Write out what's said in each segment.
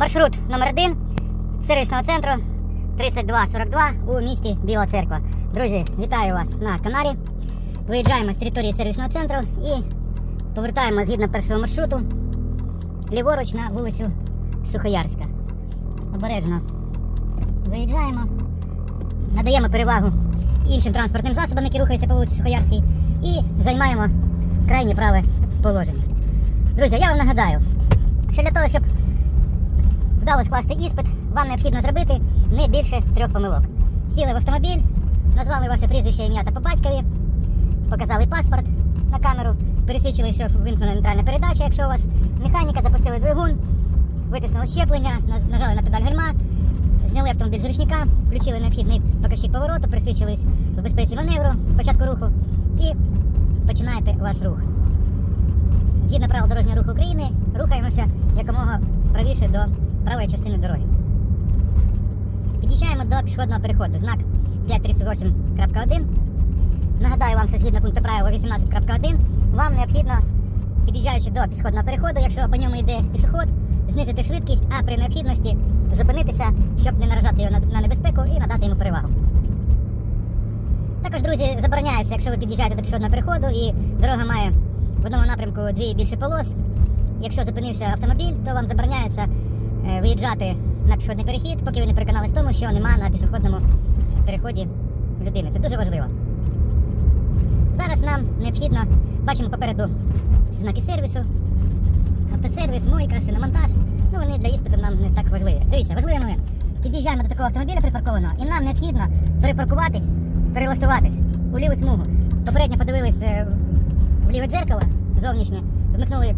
Маршрут номер 1 сервісного центру 3242 у місті Біла Церква. Друзі, вітаю вас на каналі. Виїжджаємо з території сервісного центру і повертаємо згідно першого маршруту ліворуч на вулицю Сухоярська. Обережно виїжджаємо, надаємо перевагу іншим транспортним засобам, які рухаються по вулиці Сухоярській, і займаємо крайнє праве положення. Друзі, я вам нагадаю, що для того, щоб вдало скласти іспит, вам необхідно зробити не більше трьох помилок. Сіли в автомобіль, назвали ваше прізвище, ім'я та по батькові, показали паспорт на камеру, пересвідчили, що вимкнена нейтральна передача, якщо у вас механіка, запустили двигун, витиснули щеплення, нажали на педаль гальма, зняли автомобіль з ручника, включили необхідний показчик повороту, присвідчились в безпеці маневру, початку руху і починаєте ваш рух. Згідно правил дорожнього руху України, рухаємося якомога правіше до правої частини дороги. Під'їжджаємо до пішохідного переходу. Знак 538.1. Нагадаю вам, що згідно пункту правила 18.1, вам необхідно, під'їжджаючи до пішохідного переходу, якщо по ньому йде пішохід, знизити швидкість, а при необхідності зупинитися, щоб не наражати його на- небезпеку і надати йому перевагу. Також, друзі, забороняється, якщо ви під'їжджаєте до пішохідного переходу і дорога має в одному напрямку дві більше полос. Якщо зупинився автомобіль, то вам забороняється виїжджати на пішохідний перехід, поки ви не переконались в тому, що нема на пішохідному переході людини. Це дуже важливо. Зараз нам необхідно, бачимо попереду знаки сервісу, автосервіс, мойка, шиномонтаж. Ну вони для іспиту нам не так важливі. Дивіться, важливий момент. Під'їжджаємо до такого автомобіля припаркованого, і нам необхідно перепаркуватись, перелаштуватись у ліву смугу. Попередньо подивились е, в ліве дзеркало зовнішнє, вмикнули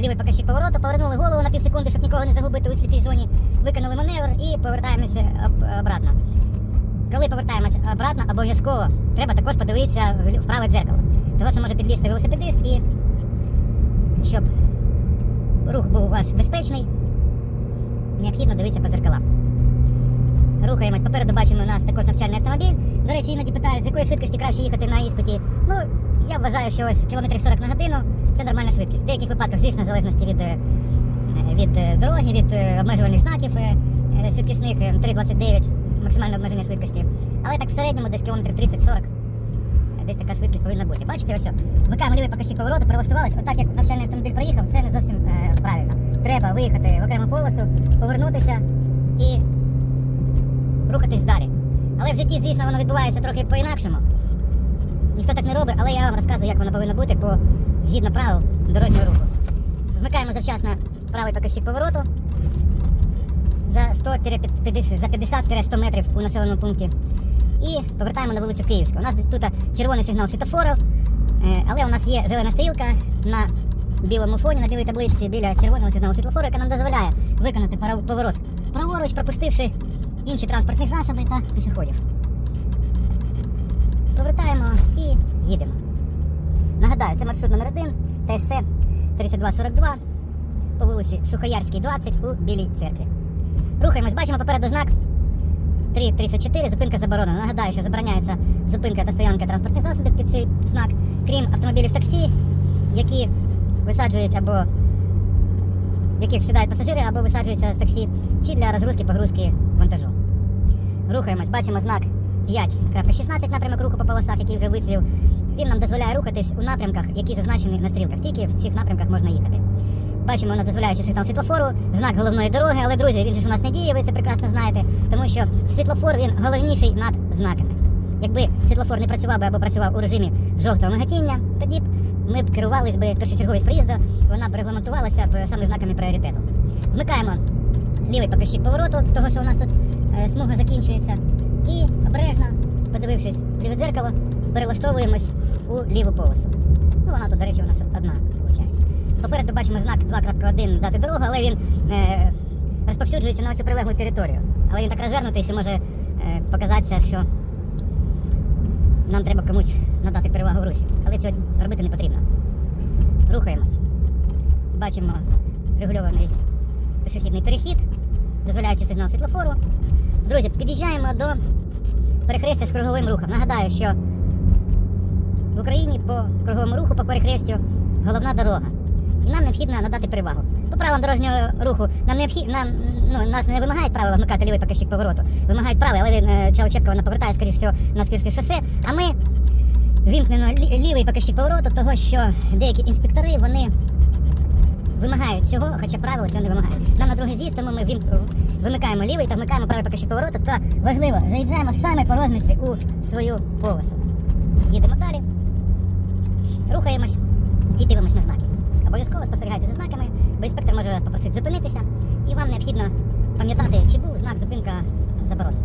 лівий показчик повороту, повернули голову на півсекунди, щоб нікого не загубити у сліпій зоні, виконали маневр і повертаємося обратно. Коли повертаємось обратно, обов'язково треба також подивитися в праве дзеркало. Тому що може підлізти велосипедист і щоб рух був ваш безпечний, необхідно дивитися по дзеркалам. Рухаємось. Попереду бачимо у нас також навчальний автомобіль. До речі, іноді питають, з якої швидкості краще їхати на іспиті. Ну, я вважаю, що ось кілометрів 40 на годину це нормальна швидкість. В деяких випадках, звісно, в залежності від, е, від е, дороги, від е, обмежувальних знаків е, е, швидкісних е, 3,29 максимальне обмеження швидкості. Але так в середньому десь кілометрів 30-40. е, Десь така швидкість повинна бути. Бачите, ось. о, Вмикаємо лівий показчик повороту, перелаштувались. Отак як навчальний автомобіль проїхав, це не зовсім е, правильно. Треба виїхати в окрему полосу, повернутися і рухатись далі. Але в житті, звісно, воно відбувається трохи по-інакшому. Ніхто так не робить, але я вам розказую, як воно повинно бути по згідно правил дорожнього руху. Вмикаємо завчасно правий показчик повороту за 100-50 за 50-100 метрів у населеному пункті. І повертаємо на вулицю Київську. У нас тут червоний сигнал світофору, е, але у нас є зелена стрілка на білому фоні, на білій табличці біля червоного сигналу світлофору, яка нам дозволяє виконати поворот праворуч, пропустивши інші транспортні засоби та пішоходів. Повертаємо і їдемо. Нагадаю, це маршрут номер 1 ТСЦ 3242 по вулиці Сухоярській, 20 у Білій церкві. Рухаємось, бачимо попереду знак 3.34, зупинка заборонена. Нагадаю, що забороняється зупинка та стоянка транспортних засобів під цей знак, крім автомобілів таксі, які висаджують або яких сідають пасажири, або висаджуються з таксі, чи для розгрузки погрузки вантажу. Рухаємось, бачимо знак 5.16 напрямок руху по полосах, який вже вицвів. Він нам дозволяє рухатись у напрямках, які зазначені на стрілках. Тільки в цих напрямках можна їхати. Бачимо, у нас дозволяючий сигнал світлофору, знак головної дороги, але друзі, він ж у нас не діє, ви це прекрасно знаєте, тому що світлофор він головніший над знаками. Якби світлофор не працював би або працював у режимі жовтого мигатіння, тоді б ми б керувались би першочерговість проїзду, вона б регламентувалася б саме знаками пріоритету. Вмикаємо лівий показчик повороту, того що у нас тут е, смуга закінчується, і обережно, подивившись ліве дзеркало, перелаштовуємось у ліву полосу. Ну, вона тут, до речі, у нас одна виходить. Попереду бачимо знак 2.1 дати дорогу, але він е, розповсюджується на цю прилеглу територію. Але він так розвернутий, що може е, показатися, що нам треба комусь надати перевагу в русі. Але цього робити не потрібно. Рухаємось. Бачимо регульований пішохідний перехід, дозволяючи сигнал світлофору. Друзі, під'їжджаємо до перехрестя з круговим рухом. Нагадаю, що в Україні по круговому руху по перехрестю головна дорога. І нам необхідно надати перевагу. По правилам дорожнього руху нам необхідно, нам, ну, нас не вимагають правила вмикати лівий покажчик повороту. Вимагають правила, але він е, Чаучепка вона повертає, скоріш всього, на Сквірське шосе. А ми вімкнено лівий покажчик повороту, того що деякі інспектори вони вимагають цього, хоча правила цього не вимагають. Нам на другий з'їзд, тому ми вім- вимикаємо лівий та вмикаємо правий покажчик повороту. Та важливо, заїжджаємо саме по розмітці у свою полосу. Їдемо далі, рухаємось і дивимось на знаки. Обов'язково спостерігайте за знаками, бо інспектор може вас попросити зупинитися, і вам необхідно пам'ятати, чи був знак зупинка заборонена.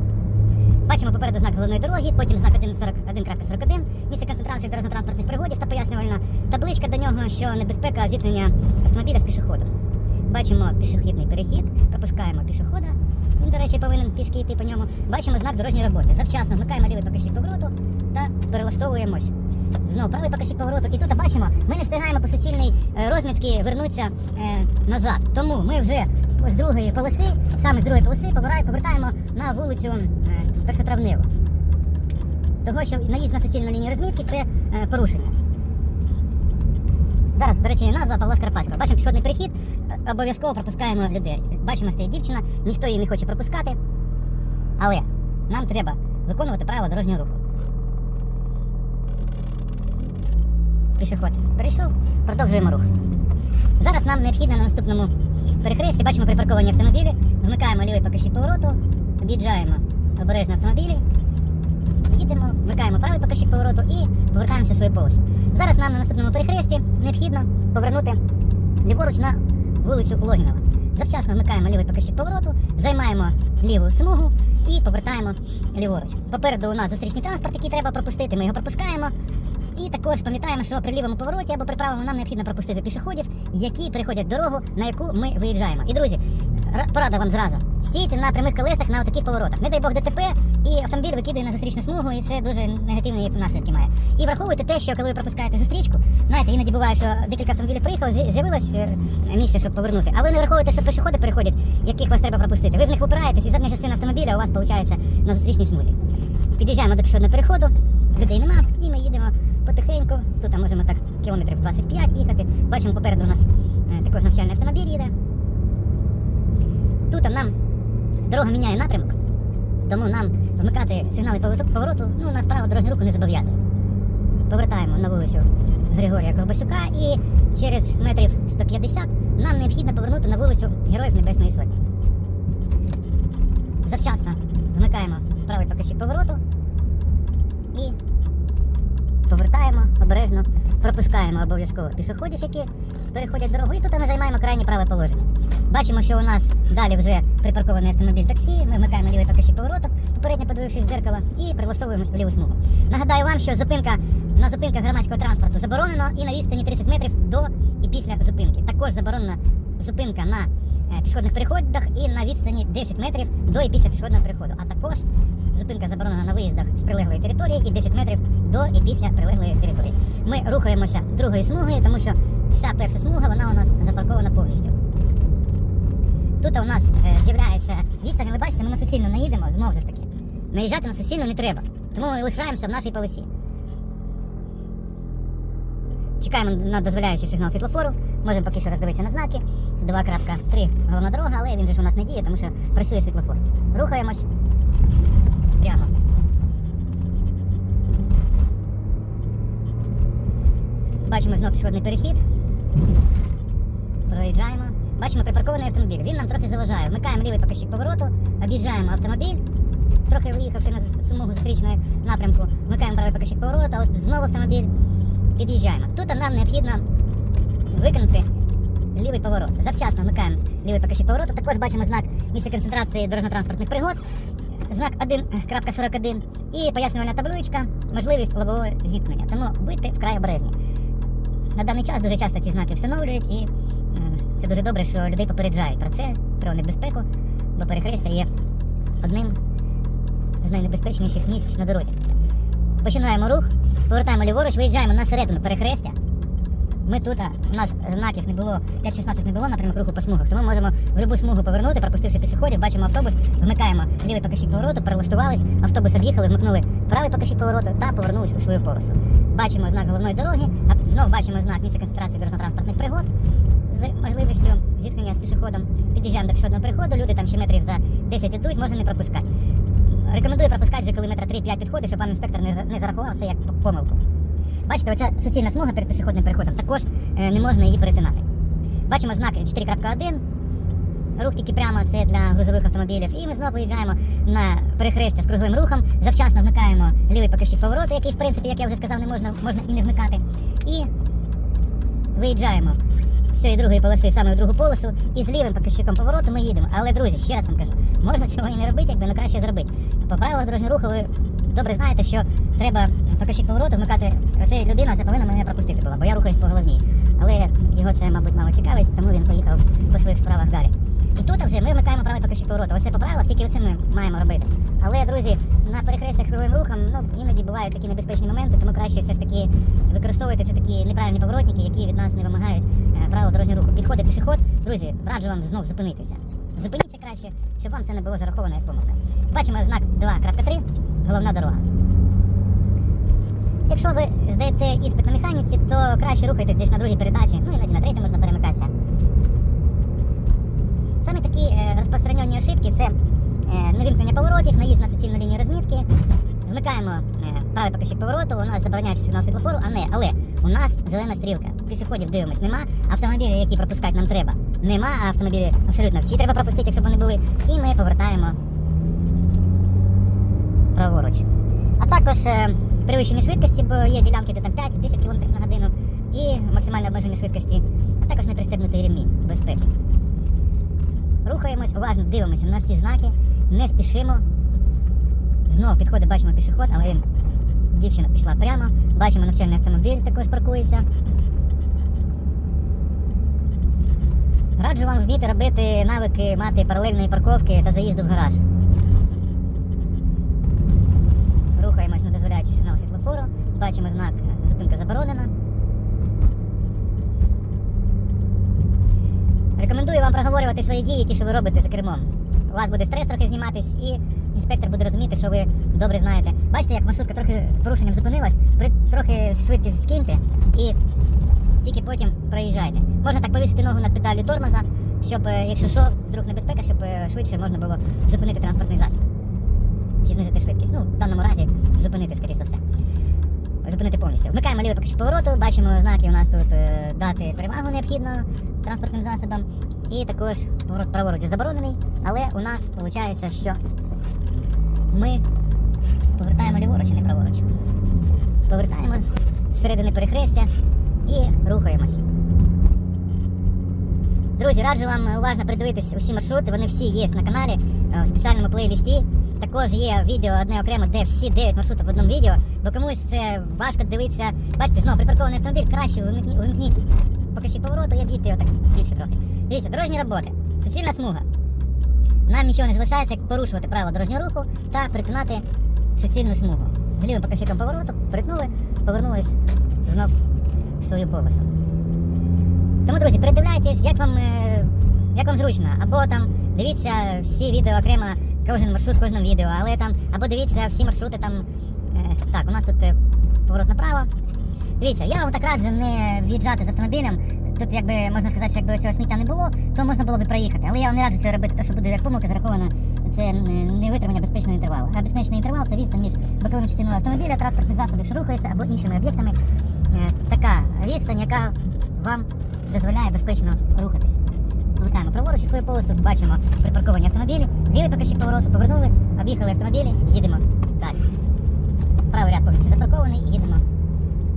Бачимо попереду знак головної дороги, потім знак 1.41.41, місце концентрації дорожньо-транспортних пригодів та пояснювальна табличка до нього, що небезпека зіткнення автомобіля з пішоходом. Бачимо пішохідний перехід, пропускаємо пішохода. Він, до речі, повинен пішки йти по ньому. Бачимо знак дорожньої роботи. Завчасно вмикаємо лівий покажчик повороту та перелаштовуємось. Знову правий покажчик повороту. І тут бачимо, ми не встигаємо по суцільній е, розмітці вернутися е, назад. Тому ми вже з другої полоси, саме з другої полоси, повертаємо, на вулицю Першотравневу. Того, що наїзд на суцільну лінію розмітки це е, порушення. Зараз, до речі, назва Павла Скарпатського. Бачимо пішохідний перехід, е, обов'язково пропускаємо людей. Бачимо, стоїть дівчина, ніхто її не хоче пропускати. Але нам треба виконувати правила дорожнього руху. Пішоход перейшов, продовжуємо рух. Зараз нам необхідно на наступному перехресті, бачимо припарковані автомобілі, вмикаємо лівий покажчик повороту, об'їжджаємо обережно автомобілі, їдемо, вмикаємо правий покажчик повороту і повертаємося в свою полосу. Зараз нам на наступному перехресті необхідно повернути ліворуч на вулицю Логінова. Завчасно вмикаємо лівий покажчик повороту, займаємо ліву смугу і повертаємо ліворуч. Попереду у нас зустрічний транспорт, який треба пропустити, ми його пропускаємо. І також пам'ятаємо, що при лівому повороті або при правому нам необхідно пропустити пішоходів, які переходять дорогу, на яку ми виїжджаємо. І друзі, порада вам зразу. Стійте на прямих колесах на таких поворотах. Не дай Бог ДТП, і автомобіль викидує на зустрічну смугу, і це дуже негативні наслідки має. І враховуйте те, що коли ви пропускаєте зустрічку, знаєте, іноді буває, що декілька автомобілів приїхало, з'явилось е, місце, щоб повернути. А ви не враховуєте, що пішоходи переходять, яких вас треба пропустити. Ви в них упираєтесь, і задня частина автомобіля у вас виходить на зустрічній смузі. Під'їжджаємо до пішохідного переходу, людей нема, і ми їдемо потихеньку. Тут можемо так кілометрів 25 їхати. Бачимо, попереду у нас е, також навчальний автомобіль їде. Тут нам дорога міняє напрямок, тому нам вмикати сигнали повороту- ну, нас право дорожнього руху не зобов'язує. Повертаємо на вулицю Григорія Ковбасюка і через метрів 150 нам необхідно повернути на вулицю Героїв Небесної Сотні. Завчасно вмикаємо правий покажчик повороту і повертаємо обережно, пропускаємо обов'язково пішоходів, які переходять дорогу, і тут ми займаємо крайнє праве положення. Бачимо, що у нас далі вже припаркований автомобіль таксі. Ми вмикаємо лівий покажчик повороту, попередньо подивившись в зеркало, і прилаштовуємось в ліву смугу. Нагадаю вам, що зупинка на зупинках громадського транспорту заборонено і на відстані 30 метрів до і після зупинки. Також заборонена зупинка на е, пішохідних переходах і на відстані 10 метрів до і після пішохідного переходу. А також зупинка заборонена на виїздах з прилеглої території і 10 метрів до і після прилеглої території. Ми рухаємося другою смугою, тому що вся перша смуга вона у нас запаркована повністю. Тут у нас е, з'являється відстань, але бачите, ми на суцільну не їдемо, знову ж таки. Наїжджати на суцільну не треба. Тому ми лишаємося в нашій полосі. Чекаємо на дозволяючий сигнал світлофору. Можемо поки що роздивитися на знаки. 2.3 головна дорога, але він же ж у нас не діє, тому що працює світлофор. Рухаємось прямо. Бачимо знов пішохідний перехід. Проїжджаємо. Бачимо припаркований автомобіль. Він нам трохи заважає. Вмикаємо лівий покажчик повороту, об'їжджаємо автомобіль, трохи виїхавши на смугу зустрічної напрямку. Вмикаємо правий покажчик повороту, але знову автомобіль. Під'їжджаємо. Тут нам необхідно виконати лівий поворот. Завчасно вмикаємо лівий покажчик повороту. Також бачимо знак місця концентрації дорожньо-транспортних пригод. Знак 1.41 і пояснювальна табличка, можливість лобового зіткнення. Тому будьте вкрай обережні. На даний час дуже часто ці знаки встановлюють, і це дуже добре, що людей попереджають про це, про небезпеку, бо перехрестя є одним з найнебезпечніших місць на дорозі. Починаємо рух, повертаємо ліворуч, виїжджаємо на середину перехрестя. Ми тут, у нас знаків не було, 5-16 не було напрямок руху по смугах, тому можемо в будь-яку смугу повернути, пропустивши пішоходів, бачимо автобус, вмикаємо лівий покажчик повороту, перелаштувались, автобус об'їхали, вмикнули правий покажчик повороту та повернулись у свою полосу. Бачимо знак головної дороги, а знов бачимо знак місця концентрації дорожньо-транспортних пригод. з можливістю зіткнення з пішоходом. Під'їжджаємо до пішохідного переходу, люди там ще метрів за 10 ідуть, можна не пропускати. Рекомендую пропускати вже коли метра 3-5 підходить, щоб вам інспектор не зарахував це як помилку. Бачите, оця суцільна смуга перед пішохідним переходом, також е, не можна її перетинати. Бачимо знак 4.1. Рух тільки прямо це для грузових автомобілів. І ми знову виїжджаємо на перехрестя з круговим рухом. Завчасно вмикаємо лівий покажчик повороту, який, в принципі, як я вже сказав, не можна, можна і не вмикати. І виїжджаємо з цієї другої полоси саме в другу полосу, і з лівим покажчиком повороту ми їдемо. Але, друзі, ще раз вам кажу, можна цього і не робити, якби ну краще зробити. По правилах дорожнього руху ви добре знаєте, що треба покажчик повороту вмикати. Оця людина це повинна мене пропустити була, бо я рухаюсь по головній. Але його це, мабуть, мало цікавить, тому він поїхав по своїх справах далі. І тут вже ми вмикаємо правий покажчик повороту. Оце по правилах, тільки оце ми маємо робити. Але, друзі, на перехрестях з рухом ну, іноді бувають такі небезпечні моменти, тому краще все ж таки використовувати це такі неправильні поворотники, які від нас не вимагають е, правил дорожнього руху. Підходить пішоход, друзі, раджу вам знов зупинитися. Зупиніться краще, щоб вам це не було зараховано як помилка. Бачимо знак 2.3, головна дорога. Якщо ви здаєте іспит на механіці, то краще рухайтесь десь на другій передачі, ну іноді на третій можна перемикатися. Саме такі е, розпространені ошибки це е, невимкнення поворотів, наїзд на суцільну лінію розмітки. Вмикаємо е, правий покажчик повороту, у нас забороняється сигнал світлофору, а не, але у нас зелена стрілка. Пішоходів дивимось, нема. Автомобілі, які пропускати нам треба, нема, а автомобілі абсолютно всі треба пропустити, якщо вони були. І ми повертаємо праворуч. А також е, перевищені швидкості, бо є ділянки, де там 5-10 км на годину, і максимально обмежені швидкості, а також не пристебнутий ремінь безпеки. Рухаємось, уважно дивимося на всі знаки, не спішимо. Знову підходить, бачимо пішоход, але він дівчина пішла прямо. Бачимо навчальний автомобіль також паркується. Раджу вам вміти робити навики, мати паралельної парковки та заїзду в гараж. Рухаємось, сигнал світлофору. Бачимо знак зупинка заборонена. Рекомендую вам проговорювати свої дії, ті, що ви робите за кермом. У вас буде стрес трохи зніматись, і інспектор буде розуміти, що ви добре знаєте. Бачите, як маршрутка трохи з порушенням зупинилась, трохи швидкість скиньте і тільки потім проїжджайте. Можна так повісити ногу над педалю тормоза, щоб, е, якщо що, вдруг небезпека, щоб е, швидше можна було зупинити транспортний засіб. Чи знизити швидкість. Ну, в даному разі зупинити, скоріш за все. Повністю. Вмикаємо лівий покажчик повороту, бачимо знаки у нас тут е, дати перевагу необхідно транспортним засобам. І також поворот праворуч заборонений, але у нас виходить, що ми повертаємо ліворуч, а не праворуч. Повертаємо з середини перехрестя і рухаємось. Друзі, раджу вам уважно придивитись усі маршрути, вони всі є на каналі е, в спеціальному плейлісті. Також є відео одне окремо, де всі 9 маршрутів в одному відео, бо комусь це важко дивитися. Бачите, знову припаркований автомобіль, краще вимкні- вимкніть покажіть повороту і об'їдьте його так більше трохи. Дивіться, дорожні роботи, суцільна смуга. Нам нічого не залишається, як порушувати правила дорожнього руху та перетинати суцільну смугу. З лівим покажчиком повороту перетнули, повернулись знов в свою полосу. Тому, друзі, передивляйтесь, як вам, е, як вам зручно. Або там дивіться всі відео окремо, кожен маршрут в кожному відео, але там, або дивіться всі маршрути там. е, так, у нас тут е, поворот направо. Дивіться, я вам так раджу не в'їжджати з автомобілем. Тут, якби можна сказати, що якби цього сміття не було, то можна було б проїхати. Але я вам не раджу це робити, тому що буде як помилка зарахована. Це не витримання безпечного інтервалу. А безпечний інтервал це відстань між боковим частиною автомобіля, транспортних засобів, що рухається, або іншими об'єктами. Е, Така відстань, яка вам дозволяє безпечно рухатись. Повертаємо праворуч свою полосу, бачимо припарковані автомобілі, лівий покажчик повороту, повернули, об'їхали автомобілі, їдемо далі. Правий ряд повністю запаркований і їдемо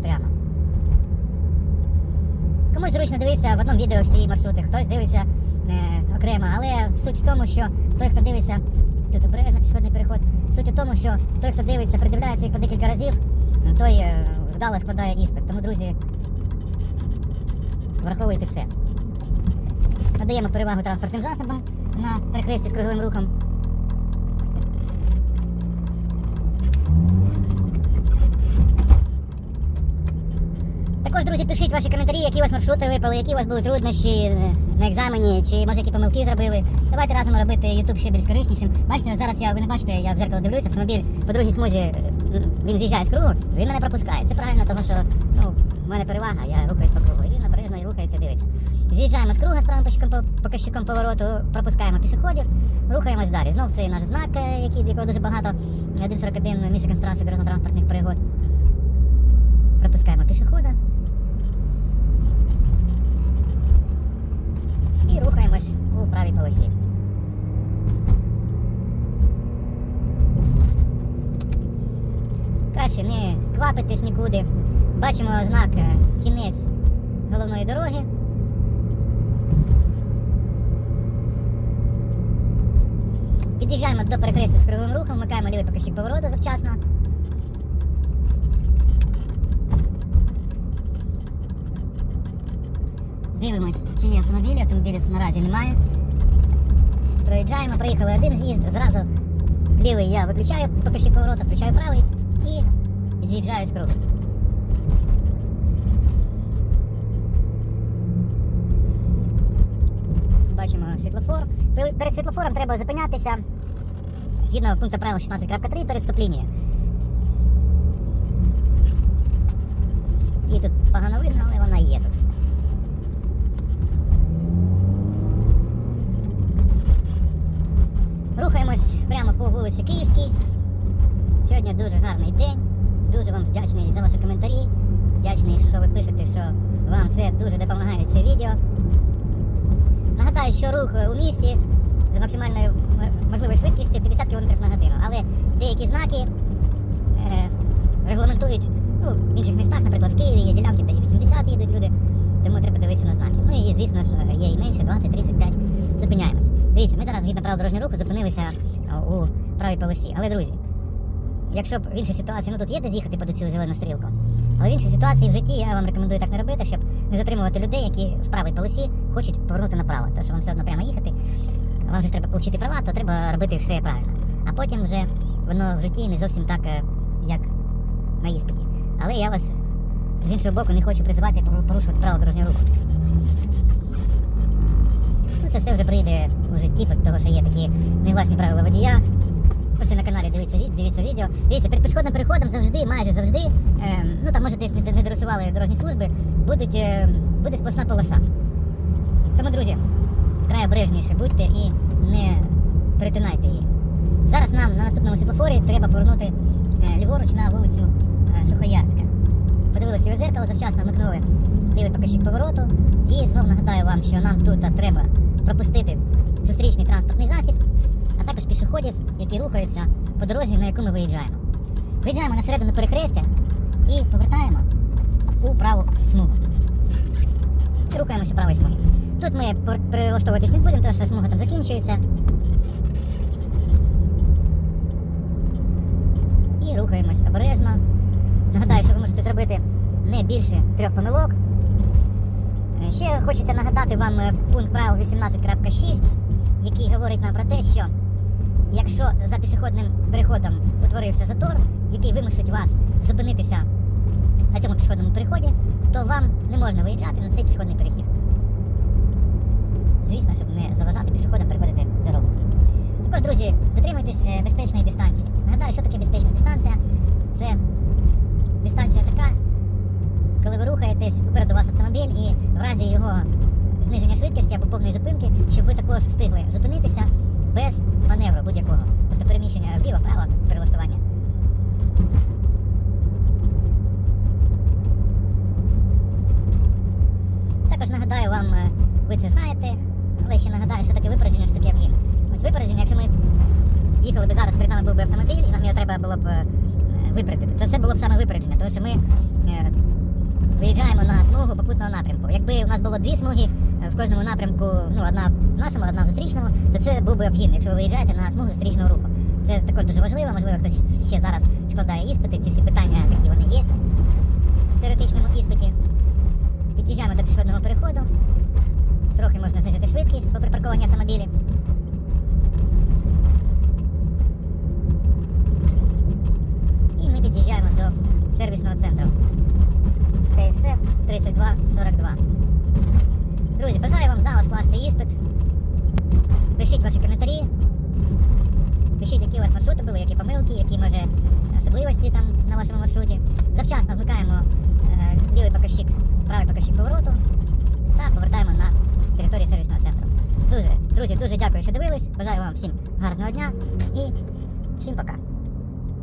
прямо. Комусь зручно дивитися в одному відео всі маршрути, хтось дивиться е, окремо, але суть в тому, що той, хто дивиться, тут обережно пішохідний переход, суть у тому, що той, хто дивиться, придивляється їх по декілька разів, той е, вдало складає іспит. Тому, друзі, враховуйте це. Надаємо перевагу транспортним засобам на перехресті з круговим рухом. Також, друзі, пишіть ваші коментарі, які у вас маршрути випали, які у вас були труднощі е, на екзамені, чи може які помилки зробили. Давайте разом робити YouTube ще більш кориснішим. Бачите, зараз я ви не бачите, я в зеркало дивлюся, автомобіль по другій смузі е, він з'їжджає з кругу, він мене пропускає. Це правильно, тому що ну, в мене перевага, я рухаюсь по кругу. І він обережно рухається, дивиться. З'їжджаємо з круга з правим по- показчиком повороту, пропускаємо пішоходів, рухаємось далі. Знов це наш знак, е, який, якого дуже багато, 1.41 місце концентрації дорожньо-транспортних пригод. Пропускаємо пішохода. І рухаємось у правій полосі. Краще не квапитись нікуди. Бачимо знак е, кінець головної дороги. Під'їжджаємо до перехрестя з круговим рухом, вмикаємо лівий покажчик повороту завчасно. Дивимось, чи є автомобілі, автомобілів наразі немає. Проїжджаємо, проїхали один з'їзд, зразу лівий я виключаю покажчик повороту, включаю правий і з'їжджаю з кругу. Бачимо світлофор. Перед світлофором треба зупинятися згідно пункту правил 16.3 перед стоп-лінією. Її тут погано видно, але вона є тут. Рухаємось прямо по вулиці Київській. Сьогодні дуже гарний день. Дуже вам вдячний за ваші коментарі. Вдячний, що ви пишете, що вам це дуже допомагає це відео. Нагадаю, що рух у місті з максимальною можливою швидкістю 50 км на годину. Але деякі знаки е, регламентують ну, в інших містах, наприклад, в Києві є ділянки, де і 80 їдуть люди, тому треба дивитися на знаки. Ну і звісно ж є і менше, 20-35. Зупиняємось. Дивіться, ми зараз згідно правил дорожнього руху зупинилися у правій полосі. Але друзі, якщо в іншій ситуації, ну тут є де з'їхати по цю зелену стрілку. Але в іншій ситуації в житті я вам рекомендую так не робити, щоб не затримувати людей, які в правій полосі хочуть повернути направо. Тому що вам все одно прямо їхати. Вам же треба отримати права, то треба робити все правильно. А потім вже воно в житті не зовсім так, е, як на іспиті. Але я вас з іншого боку не хочу призивати порушувати правила дорожнього руху. Ну, це все вже прийде у житті, тому що є такі негласні правила водія. Можете на каналі дивіться, ві- дивіться відео. Дивіться, перед пішохідним переходом завжди, майже завжди, е, ну там може десь не, не дорисували дорожні служби, будуть, е, буде сплошна полоса. Тому, друзі, вкрай обережніше будьте і не перетинайте її. Зараз нам на наступному світлофорі треба повернути е, ліворуч на вулицю е, Сухоярська. Подивилися ліве зеркало, завчасно вмикнули лівий покажчик повороту. І знов нагадаю вам, що нам тут треба пропустити зустрічний транспортний засіб, а також пішоходів, які рухаються по дорозі, на яку ми виїжджаємо. Виїжджаємо на середину перехрестя і повертаємо у праву смугу. Рухаємося правої смуги. Тут ми прилаштовуватись не будемо, тому що смуга там закінчується. І рухаємось обережно. Нагадаю, що ви можете зробити не більше трьох помилок. Е, Ще хочеться нагадати вам е, пункт правил 18.6, який говорить нам про те, що якщо за пішохідним переходом утворився затор, який вимусить вас зупинитися на цьому пішохідному переході, то вам не можна виїжджати на цей пішохідний перехід. Звісно, щоб не заважати пішоходам переходити дорогу. Також, друзі, дотримуйтесь е, безпечної дистанції. Нагадаю, що таке безпечна дистанція? Це дистанція така, коли ви рухаєтесь попереду вас автомобіль і в разі його зниження швидкості або повної зупинки, щоб ви також встигли зупинитися без маневру будь-якого. Тобто переміщення вліво-вправо, перелаштування. Також нагадаю вам, е, ви це знаєте, але ще нагадаю, що таке випередження, що таке обгін. Ось випередження, якщо ми їхали би зараз, перед нами був би автомобіль, і нам його треба було б е, випередити. Це все було б саме випередження, тому що ми е, виїжджаємо на смугу попутного напрямку. Якби у нас було дві смуги в кожному напрямку, ну одна в нашому, одна в зустрічному, то це був би обгін, якщо ви виїжджаєте на смугу зустрічного руху. Це також дуже важливо, можливо, хтось ще зараз складає іспити, ці всі питання, такі вони є в теоретичному іспиті. Під'їжджаємо до пішохідного переходу. Трохи можна знизити швидкість по припаркованні автомобілів. І ми під'їжджаємо до сервісного центру ТСЦ 3242. Друзі, бажаю вам вдало скласти іспит. Пишіть ваші коментарі. Пишіть, які у вас маршрути були, які помилки, які може особливості там на вашому маршруті. Завчасно вмикаємо е, лівий покажчик, правий покажчик повороту. та повертаємо на територію сервісного центру. Дуже, друзі, дуже дякую, що дивились. Бажаю вам всім гарного дня і всім пока.